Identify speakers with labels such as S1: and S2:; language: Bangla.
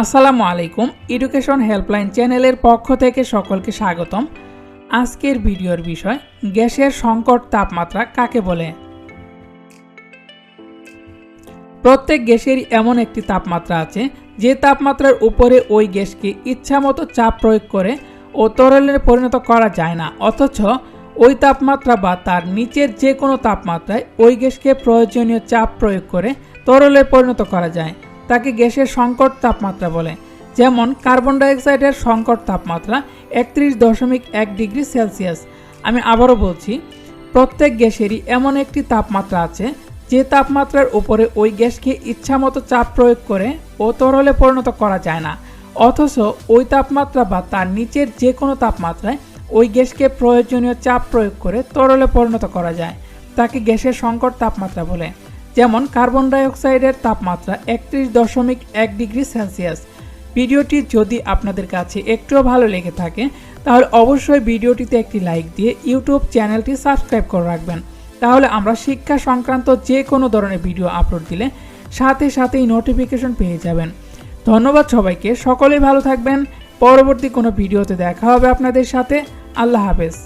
S1: আসসালামু আলাইকুম এডুকেশন হেল্পলাইন চ্যানেলের পক্ষ থেকে সকলকে স্বাগতম। আজকের ভিডিওর বিষয়, গ্যাসের সংকট তাপমাত্রা কাকে বলে? প্রত্যেক গ্যাসেরই এমন একটি তাপমাত্রা আছে, যে তাপমাত্রার উপরে ওই গ্যাসকে ইচ্ছামতো চাপ প্রয়োগ করে ও তরলে পরিণত করা যায় না। অথচ ওই তাপমাত্রা বা তার নিচের যে কোনো তাপমাত্রায় ওই গ্যাসকে প্রয়োজনীয় চাপ প্রয়োগ করে তরলে পরিণত করা যায়। তাকে গ্যাসের সংকট তাপমাত্রা বলে, যেমন কার্বন ডাইঅক্সাইডের সংকট তাপমাত্রা একত্রিশ দশমিক এক ডিগ্রি সেলসিয়াস। আমি আবারও বলছি, প্রত্যেক গ্যাসেরই এমন একটি তাপমাত্রা আছে, যে তাপমাত্রার উপরে ওই গ্যাসকে ইচ্ছামতো চাপ প্রয়োগ করে ও তরলে পরিণত করা যায় না। অথচ ওই তাপমাত্রা বা তার নিচের যে কোনো তাপমাত্রায় ওই গ্যাসকে প্রয়োজনীয় চাপ প্রয়োগ করে তরলে পরিণত করা যায়, তাকে গ্যাসের সংকট তাপমাত্রা বলে। যেমন কার্বন ডাইঅক্সাইডের তাপমাত্রা একত্রিশ দশমিক এক ডিগ্রি সেলসিয়াস। ভিডিওটি যদি আপনাদের কাছে একটুও ভালো লেগে থাকে, তাহলে অবশ্যই ভিডিওটিতে একটি লাইক দিয়ে ইউটিউব চ্যানেলটি সাবস্ক্রাইব করে রাখবেন। তাহলে আমরা শিক্ষা সংক্রান্ত যে কোনো ধরনের ভিডিও আপলোড দিলে সাথে সাথেই নোটিফিকেশন পেয়ে যাবেন। ধন্যবাদ সবাইকে, সকলেই ভালো থাকবেন। পরবর্তী কোনো ভিডিওতে দেখা হবে আপনাদের সাথে। আল্লাহ হাফেজ।